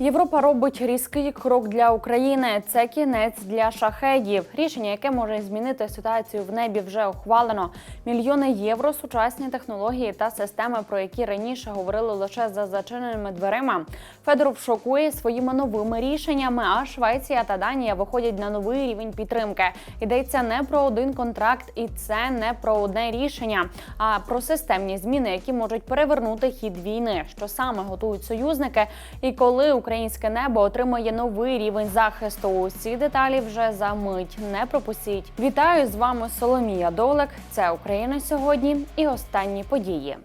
Європа робить різкий крок для України. Це кінець для шахедів. Рішення, яке може змінити ситуацію в небі, вже ухвалено. Мільйони євро, сучасні технології та системи, про які раніше говорили лише за зачиненими дверима. Федоров шокує своїми новими рішеннями. А Швеція та Данія виходять на новий рівень підтримки. Йдеться не про один контракт, і це не про одне рішення, а про системні зміни, які можуть перевернути хід війни. Що саме готують союзники, і коли українське небо отримає новий рівень захисту. Усі деталі вже за мить. Не пропустіть. Вітаю з вами Соломія Долек. Це Україна сьогодні і останні події.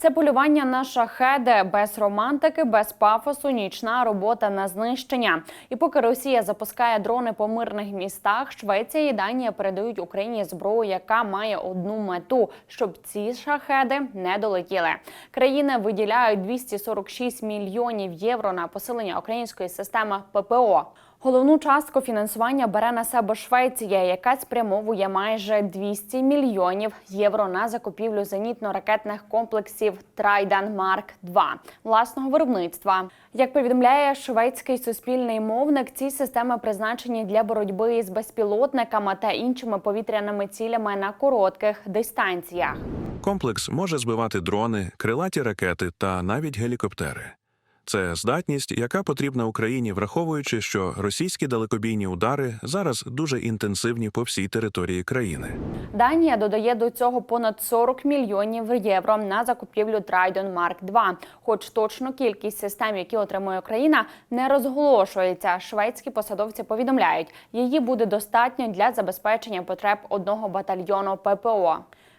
Це полювання на шахеди без романтики, без пафосу, нічна робота на знищення. І поки Росія запускає дрони по мирних містах, Швеція і Данія передають Україні зброю, яка має одну мету, щоб ці шахеди не долетіли. Країни виділяють 246 мільйонів євро на посилення української системи ППО. Головну частку фінансування бере на себе Швеція, яка спрямовує майже 200 мільйонів євро на закупівлю зенітно-ракетних комплексів Трайдан Марк 2 власного виробництва. Як повідомляє шведський суспільний мовник, ці системи призначені для боротьби з безпілотниками та іншими повітряними цілями на коротких дистанціях. Комплекс може збивати дрони, крилаті ракети та навіть гелікоптери. Це здатність, яка потрібна Україні, враховуючи, що російські далекобійні удари зараз дуже інтенсивні по всій території країни. Данія додає до цього понад 40 мільйонів євро на закупівлю Трайдон Марк 2 Хоч точну кількість систем, які отримує Україна, не розголошується. Шведські посадовці повідомляють, її буде достатньо для забезпечення потреб одного батальйону ППО.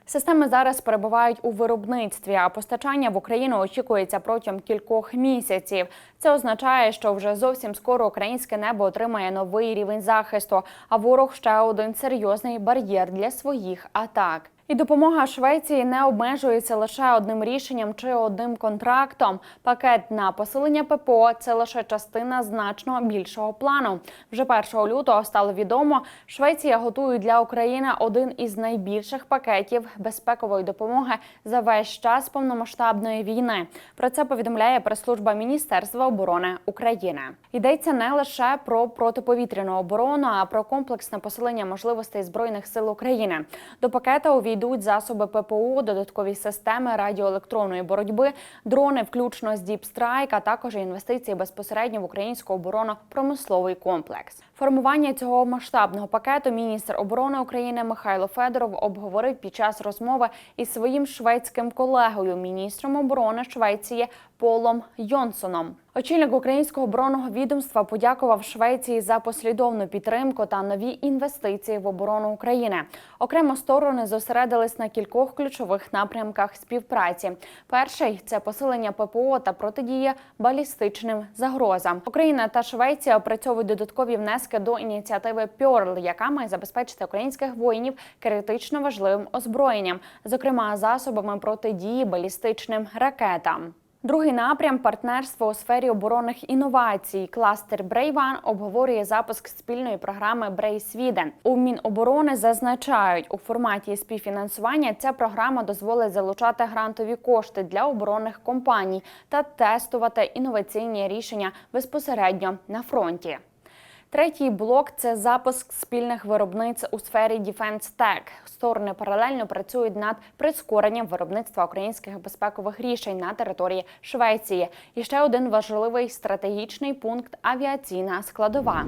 Системи зараз перебувають у виробництві, а постачання в Україну очікується протягом кількох місяців. Це означає, що вже зовсім скоро українське небо отримає новий рівень захисту, а ворог ще один серйозний бар'єр для своїх атак. І допомога Швеції не обмежується лише одним рішенням чи одним контрактом. Пакет на посилення ППО це лише частина значно більшого плану. Вже 1 лютого стало відомо, Швеція готує для України один із найбільших пакетів безпекової допомоги за весь час повномасштабної війни. Про це повідомляє прес-служба Міністерства оборони України. Йдеться не лише про протиповітряну оборону, а про комплексне посилення можливостей збройних сил України. До пакета увійдуть засоби ППО, додаткові системи радіоелектронної боротьби, дрони, включно з Діпстрайк, а також інвестиції безпосередньо в українсько оборонно промисловий комплекс. Формування цього масштабного пакету міністр оборони України Михайло Федоров обговорив під час розмови із своїм шведським колегою, міністром оборони Швеції Полом Йонсоном. Очільник українського оборонного відомства подякував Швеції за послідовну підтримку та нові інвестиції в оборону України. Окремо сторони зосередились на кількох ключових напрямках співпраці. Перший це посилення ППО та протидія балістичним загрозам. Україна та Швеція опрацьовують додаткові внески до ініціативи Пьорл, яка має забезпечити українських воїнів критично важливим озброєнням, зокрема засобами протидії балістичним ракетам. Другий напрям партнерство у сфері оборонних інновацій. Кластер Брейван обговорює запуск спільної програми Брей Свіден. У Міноборони зазначають, у форматі співфінансування ця програма дозволить залучати грантові кошти для оборонних компаній та тестувати інноваційні рішення безпосередньо на фронті. Третій блок це запуск спільних виробниць у сфері Defense Tech. Сторони паралельно працюють над прискоренням виробництва українських безпекових рішень на території Швеції. І ще один важливий стратегічний пункт авіаційна складова.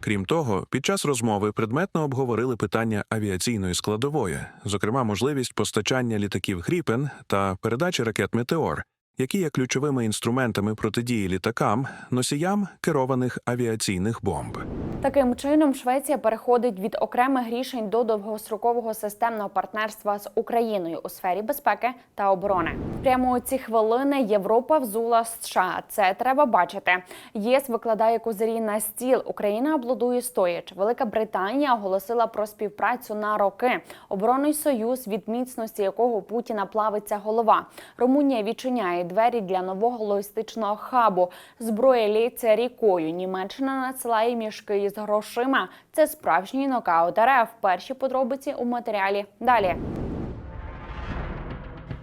Крім того, під час розмови предметно обговорили питання авіаційної складової, зокрема можливість постачання літаків Гріпен та передачі ракет Метеор, які є ключовими інструментами протидії літакам, носіям керованих авіаційних бомб. Таким чином, Швеція переходить від окремих рішень до довгострокового системного партнерства з Україною у сфері безпеки та оборони. Прямо у ці хвилини Європа взула США. Це треба бачити. ЄС викладає козирі на стіл. Україна обладує стоячи. Велика Британія оголосила про співпрацю на роки. Оборонний союз, від міцності якого Путіна плавиться голова. Румунія відчиняє двері для нового логістичного хабу. Зброя лється рікою. Німеччина надсилає мішки із грошима. Це справжній нокаут РФ. Перші подробиці у матеріалі далі.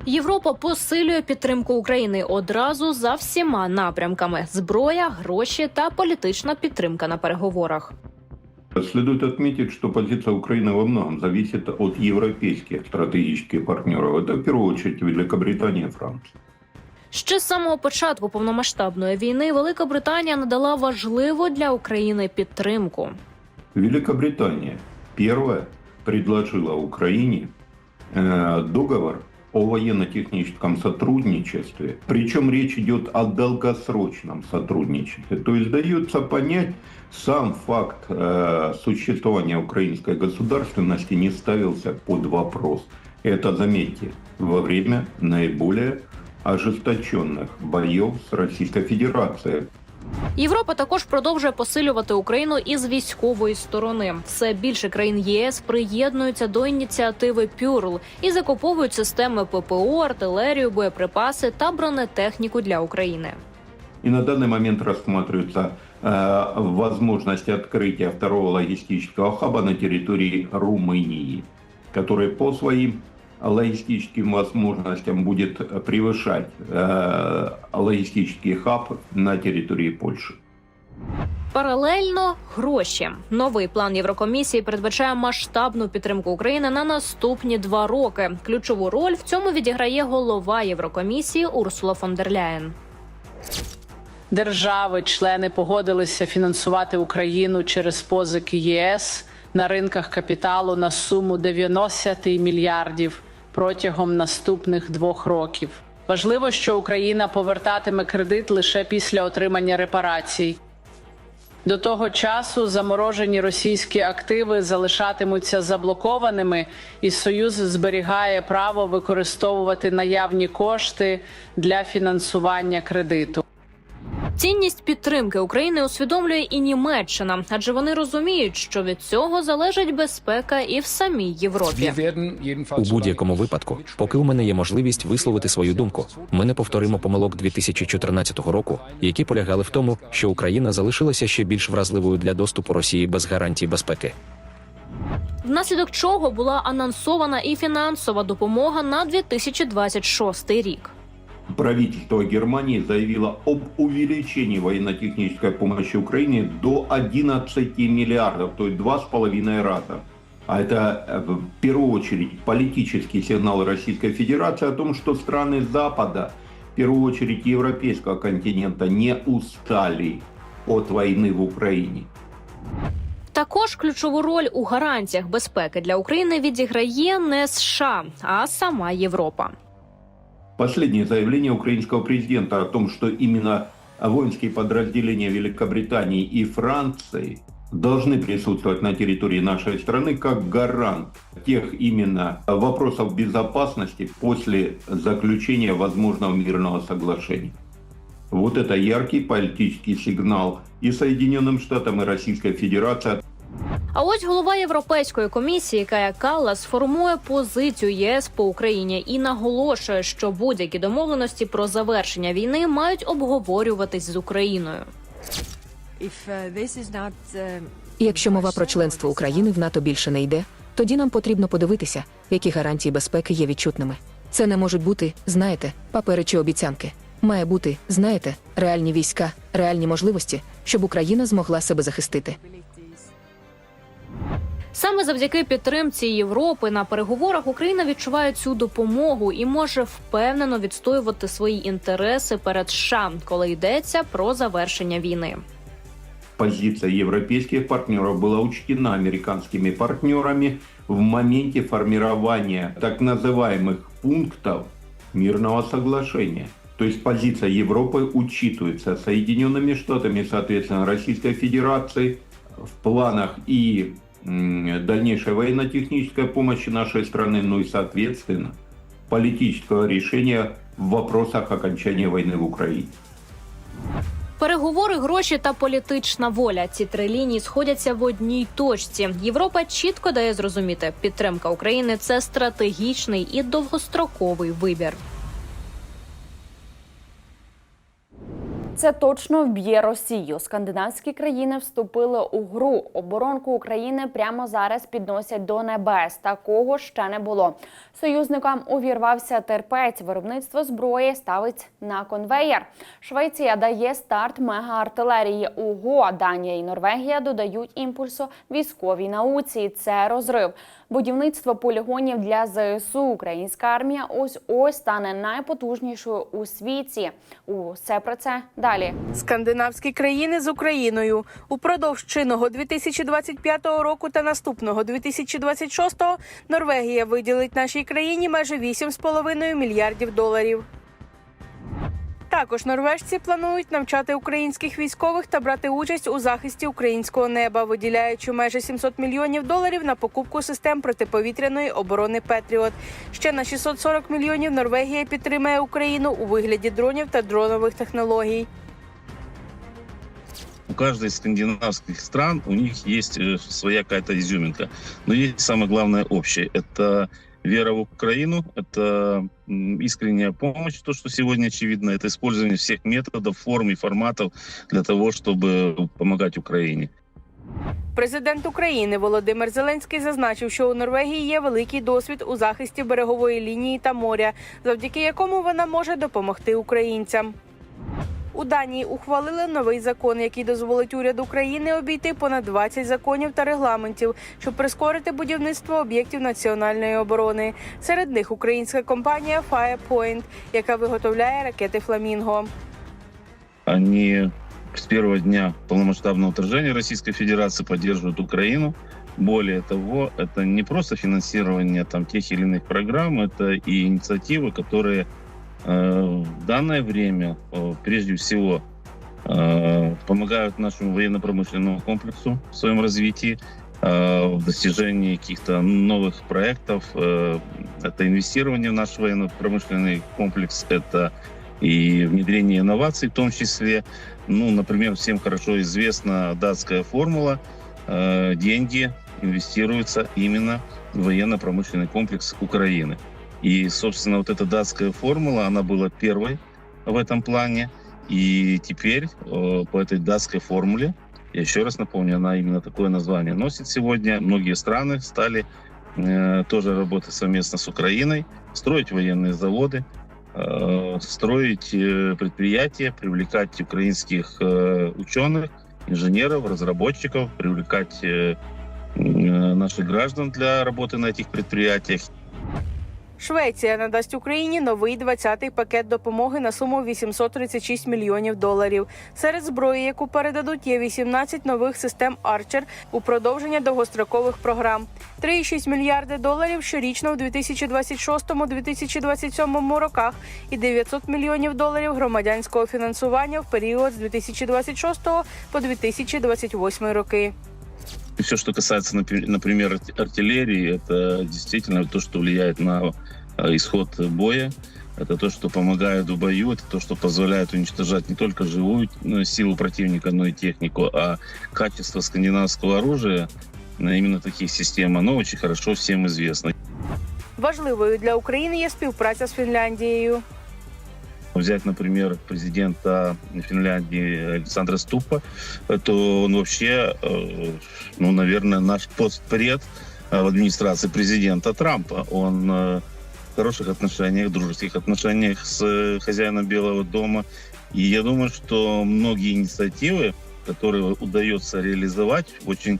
Європа посилює підтримку України одразу за всіма напрямками: зброя, гроші та політична підтримка на переговорах. Следует отметить, что позиция Украины во многом зависит от европейских стратегических партнеров. Это в первую очередь Великобритания и Франция. Ще з самого початку повномасштабної війни Велика Британія надала важливу для України підтримку. Великобритания первая предложила Украине э, договор о военно-техническом сотрудничестве. Причем речь идет о долгосрочном сотрудничестве. То есть дается понять, сам факт э, существования украинской государственности не ставился под вопрос. Это, заметьте, во время наиболее ожесточенных боев с Российской Федерацией. Європа також продовжує посилювати Україну із військової сторони. Все більше країн ЄС приєднуються до ініціативи Пюрл і закуповують системи ППО, артилерію, боєприпаси та бронетехніку для України. И на данный момент рассматривается э, возможность открытия второго логистического хаба на территории Румынии, который по своим логистическим возможностям будет превышать э, логистический хаб на территории Польши. Паралельно гроші. Новий план Єврокомісії передбачає масштабну підтримку України на наступні два роки. Ключову роль в цьому відіграє голова Єврокомісії Урсула фон дер Ляєн. держави-члени погодилися фінансувати Україну через позики ЄС на ринках капіталу на суму 90 мільярдів протягом наступних двох років. Важливо, що Україна повертатиме кредит лише після отримання репарацій. До того часу заморожені російські активи залишатимуться заблокованими, і Союз зберігає право використовувати наявні кошти для фінансування кредиту. Цінність підтримки України усвідомлює і Німеччина, адже вони розуміють, що від цього залежить безпека і в самій Європі. У будь-якому випадку, поки у мене є можливість висловити свою думку, ми не повторимо помилок 2014 року, які полягали в тому, що Україна залишилася ще більш вразливою для доступу Росії без гарантій безпеки. Внаслідок чого була анонсована і фінансова допомога на 2026 рік Правительство Германии заявило об увеличении военно-технической помощи Украине до 11 миллиардов, то есть два с половиной раза. А это э, в первую очередь политический сигнал Российской Федерации о том, что страны Запада, в первую очередь европейского континента, не устали от войны в Украине. Також ключову роль у гарантіях безпеки для України відіграє не США, а сама Європа. Последнее заявление украинского президента о том, что именно воинские подразделения Великобритании и Франции должны присутствовать на территории нашей страны как гарант тех именно вопросов безопасности после заключения возможного мирного соглашения. Вот это яркий политический сигнал и Соединенным Штатам, и Российской Федерации А ось голова Європейської комісії Кая Каллас формує позицію ЄС по Україні і наголошує, що будь-які домовленості про завершення війни мають обговорюватись з Україною. Якщо мова про членство України в НАТО більше не йде, тоді нам потрібно подивитися, які гарантії безпеки є відчутними. Це не можуть бути, знаєте, папери чи обіцянки. Має бути, знаєте, реальні війська, реальні можливості, щоб Україна змогла себе захистити. Саме завдяки підтримці Європи на переговорах Україна відчуває цю допомогу і може впевнено відстоювати свої інтереси перед США, коли йдеться про завершення війни. позиция европейских партнеров была учтена американскими партнерами в моменте формирования так называемых пунктов мирного соглашения. То есть позиция Европы учитывается Соединенными Штатами, соответственно, Российской Федерацией в планах и м, дальнейшей военно-технической помощи нашей страны, ну и, соответственно, политического решения в вопросах окончания войны в Украине. Переговори, гроші та політична воля. Ці три лінії сходяться в одній точці. Європа чітко дає зрозуміти, підтримка України це стратегічний і довгостроковий вибір. Це точно вб'є Росію. Скандинавські країни вступили у гру. Оборонку України прямо зараз підносять до небес. Такого ще не було. Союзникам увірвався терпець. Виробництво зброї ставить на конвеєр. Швеція дає старт мегаартилерії. УГО, Данія і Норвегія додають імпульсу військовій науці. Це розрив. Будівництво полігонів для ЗСУ. Українська армія ось ось стане найпотужнішою у світі. Усе про це далі. Скандинавські країни з Україною упродовж чинного 2025 року та наступного 2026 Норвегія виділить нашій країні майже 8,5 мільярдів доларів. Також норвежці планують навчати українських військових та брати участь у захисті українського неба, виділяючи майже 700 мільйонів доларів на покупку систем протиповітряної оборони Петріот. Ще на 640 мільйонів Норвегія підтримає Україну у вигляді дронів та дронових технологій. у каждой из скандинавских стран у них есть э, своя какая-то изюминка. Но есть самое главное общее. Это вера в Украину, это м, искренняя помощь, то, что сегодня очевидно, это использование всех методов, форм и форматов для того, чтобы помогать Украине. Президент України Володимир Зеленський зазначив, що у Норвегії є великий досвід у захисті берегової лінії та моря, завдяки якому вона може допомогти українцям. У Данії ухвалили новий закон, який дозволить уряду України обійти понад 20 законів та регламентів, щоб прискорити будівництво об'єктів національної оборони. Серед них українська компанія Firepoint, яка виготовляє ракети Фламінго. Они с первого дня полномасштабного вторжения Российской Федерации поддерживают Украину. Более того, это не просто финансирование там, тех или иных программ, это и инициативы, которые э, в данное время, э, прежде всего, э, помогают нашему военно-промышленному комплексу в своем развитии, э, в достижении каких-то новых проектов. Э, это инвестирование в наш военно-промышленный комплекс, это и внедрение инноваций в том числе. Ну, например, всем хорошо известна датская формула. Э, Деньги инвестируются именно в военно-промышленный комплекс Украины. И, собственно, вот эта датская формула, она была первой в этом плане. И теперь э, по этой датской формуле, я еще раз напомню, она именно такое название носит сегодня. Многие страны стали э, тоже работать совместно с Украиной, строить военные заводы, э, строить э, предприятия, привлекать украинских э, ученых, инженеров, разработчиков, привлекать э, наших граждан для работы на этих предприятиях. Швеція надасть Україні новий 20-й пакет допомоги на суму 836 мільйонів доларів. Серед зброї, яку передадуть, є 18 нових систем Арчер у продовження довгострокових програм. 3,6 мільярди доларів щорічно в 2026-2027 роках і 900 мільйонів доларів громадянського фінансування в період з 2026 по 2028 роки. И все, что касается, напи- например, арт- артиллерии, это действительно то, что влияет на э, исход боя. Это то, что помогает в бою, это то, что позволяет уничтожать не только живую э, силу противника, но и технику, а качество скандинавского оружия, э, именно таких систем, оно очень хорошо всем известно. Важливою для України є співпраця з Фінляндією. Взять, например, президента Финляндии Александра Ступа, то он вообще, э, ну, наверное, наш постпред в администрации президента Трампа. Он э, в хороших отношениях, дружеских отношениях с э, хозяином Белого дома. И я думаю, что многие инициативы, которые удается реализовать в очень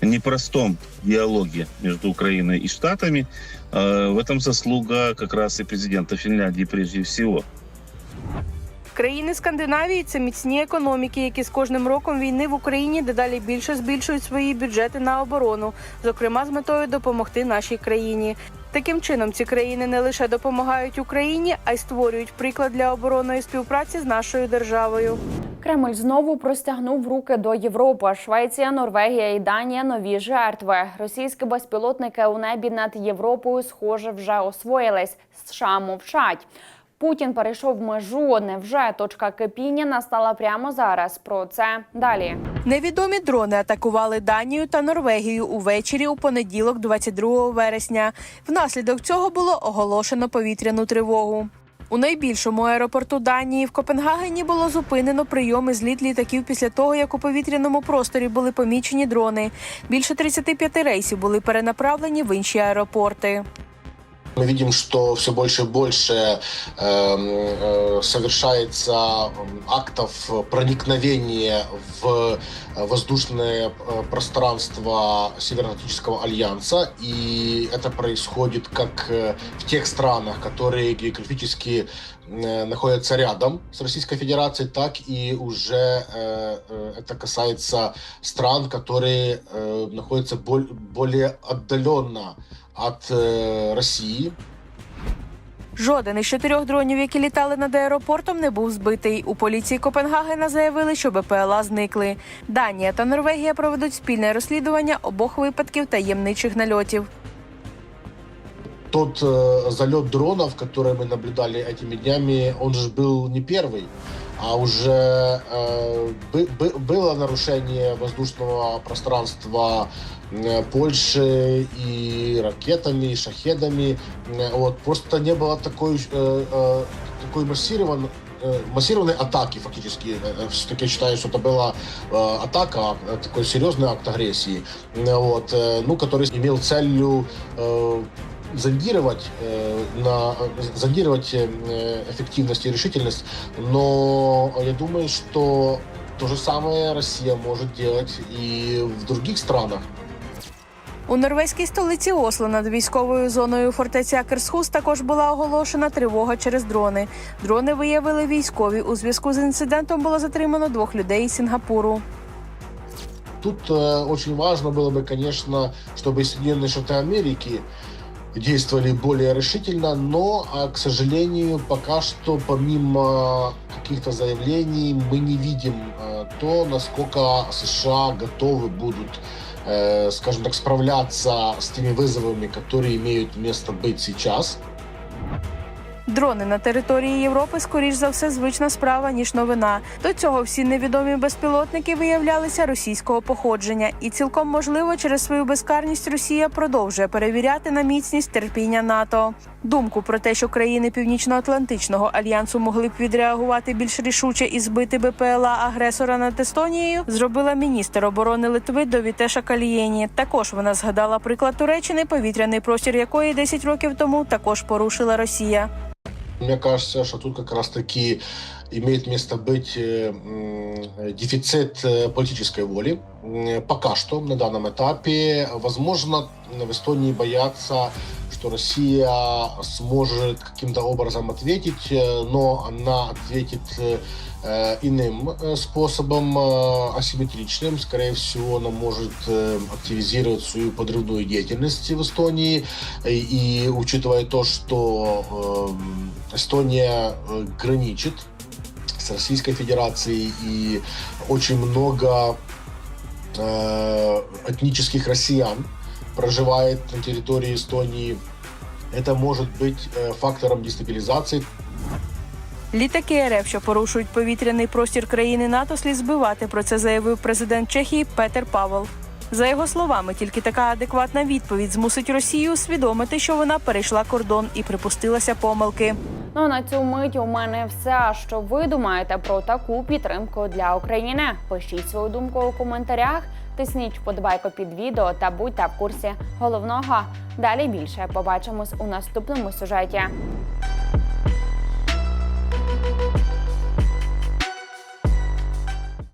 непростом диалоге между Украиной и Штатами, в этом заслуга как раз и президента Финляндии прежде всего. Країни Скандинавії це міцні економіки, які з кожним роком війни в Україні дедалі більше збільшують свої бюджети на оборону, зокрема з метою допомогти нашій країні. Таким чином, ці країни не лише допомагають Україні, а й створюють приклад для оборонної співпраці з нашою державою. Кремль знову простягнув руки до Європи. Швеція, Норвегія і Данія нові жертви. Російські безпілотники у небі над Європою, схоже, вже освоїлись. США мовчать. Путін перейшов межу. Невже точка кипіння настала прямо зараз? Про це далі. Невідомі дрони атакували Данію та Норвегію увечері у понеділок, 22 вересня. Внаслідок цього було оголошено повітряну тривогу. У найбільшому аеропорту Данії в Копенгагені було зупинено прийом і зліт літаків після того, як у повітряному просторі були помічені дрони. Більше 35 рейсів були перенаправлені в інші аеропорти. Мы видим, что все больше и больше э, э, совершается м, актов проникновения в э, воздушное э, пространство Североатлантического альянса, и это происходит как э, в тех странах, которые географически э, находятся рядом с Российской Федерацией, так и уже э, э, это касается стран, которые э, находятся боль- более отдаленно от е, Росії. Жоден із чотирьох дронів, які літали над аеропортом, не був збитий. У поліції Копенгагена заявили, що БПЛА зникли. Данія та Норвегія проведуть спільне розслідування обох випадків таємничих нальотів. Тот э, залет дронов, который мы наблюдали этими днями, он же был не первый, а уже э, бы- бы- было нарушение воздушного пространства э, Польши и ракетами, и шахедами. Э, Вот. Просто не было такой, э, э, такой массированной э, массированной атаки фактически. Э, Все-таки я считаю, что это была атака, такой серьезный акт агрессии, вот, ну, который имел целью зондировать, э, на, зондировать э, эффективность и решительность, но я думаю, что то же самое Россия может делать и в других странах. У норвезькій столиці Осло над військовою зоною фортеці Акерсхус також була оголошена тривога через дрони. Дрони виявили військові. У зв'язку з інцидентом було затримано двох людей із Сінгапуру. Тут э, очень важно было бы, конечно, чтобы Соединенные Штаты Америки действовали более решительно, но, а, к сожалению, пока что помимо каких-то заявлений мы не видим э, то, насколько США готовы будут, э, скажем так, справляться с теми вызовами, которые имеют место быть сейчас. Дрони на території Європи, скоріш за все, звична справа ніж новина. До цього всі невідомі безпілотники виявлялися російського походження, і цілком можливо, через свою безкарність Росія продовжує перевіряти на міцність терпіння НАТО. Думку про те, що країни Північно-Атлантичного альянсу могли б відреагувати більш рішуче і збити БПЛА агресора над Естонією, зробила міністр оборони Литви Довітеша Калієні. Також вона згадала приклад Туреччини, повітряний простір якої 10 років тому також порушила Росія. Мне кажется, что тут как раз-таки имеет место быть э, дефицит э, политической воли. Пока что, на данном этапе, возможно, в Эстонии боятся, что Россия сможет каким-то образом ответить, э, но она ответит иным способом, асимметричным. Скорее всего, она может активизировать свою подрывную деятельность в Эстонии. И, учитывая то, что Эстония граничит с Российской Федерацией и очень много э, этнических россиян проживает на территории Эстонии, это может быть э, фактором дестабилизации Літаки РФ, що порушують повітряний простір країни НАТО, слід збивати. Про це заявив президент Чехії Петер Павел. За його словами, тільки така адекватна відповідь змусить Росію усвідомити, що вона перейшла кордон і припустилася помилки. Ну на цю мить у мене все. Що ви думаєте про таку підтримку для України? Пишіть свою думку у коментарях, тисніть вподобайку під відео та будьте в курсі головного. Далі більше побачимось у наступному сюжеті.